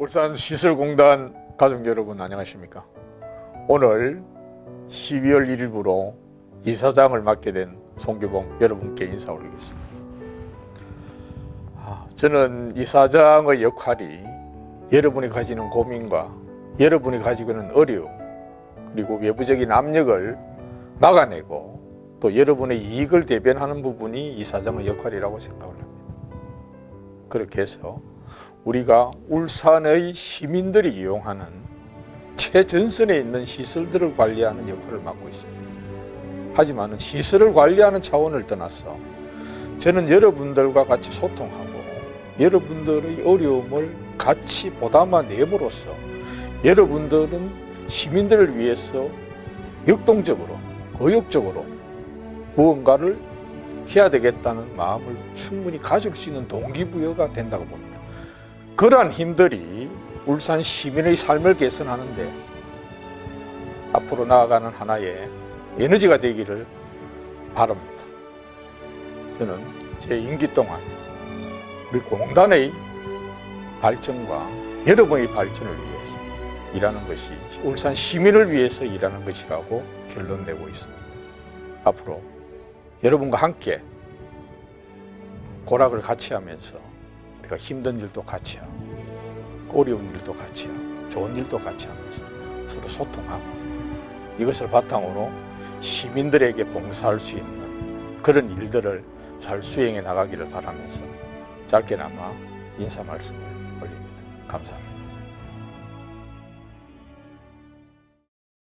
울산 시설공단 가족 여러분 안녕하십니까? 오늘 12월 1일부로 이사장을 맡게 된 송규봉 여러분께 인사 올리겠습니다. 아, 저는 이사장의 역할이 여러분이 가지는 고민과 여러분이 가지고 있는 어려움 그리고 외부적인 압력을 막아내고 또 여러분의 이익을 대변하는 부분이 이사장의 역할이라고 생각을 합니다. 그렇게 해서 우리가 울산의 시민들이 이용하는 최전선에 있는 시설들을 관리하는 역할을 맡고 있습니다. 하지만 시설을 관리하는 차원을 떠나서 저는 여러분들과 같이 소통하고 여러분들의 어려움을 같이 보담아 내므로써 여러분들은 시민들을 위해서 역동적으로 의욕적으로 무언가를 해야 되겠다는 마음을 충분히 가질 수 있는 동기부여가 된다고 봅니다. 그러한 힘들이 울산 시민의 삶을 개선하는데 앞으로 나아가는 하나의 에너지가 되기를 바랍니다. 저는 제 임기 동안 우리 공단의 발전과 여러분의 발전을 위해서 일하는 것이 울산 시민을 위해서 일하는 것이라고 결론 내고 있습니다. 앞으로 여러분과 함께 고락을 같이 하면서 우리가 힘든 일도 같이 하고 어려운 일도 같이 하고 좋은 일도 같이 하면서 서로 소통하고 이것을 바탕으로 시민들에게 봉사할 수 있는 그런 일들을 잘 수행해 나가기를 바라면서 짧게나마 인사 말씀을 올립니다. 감사합니다.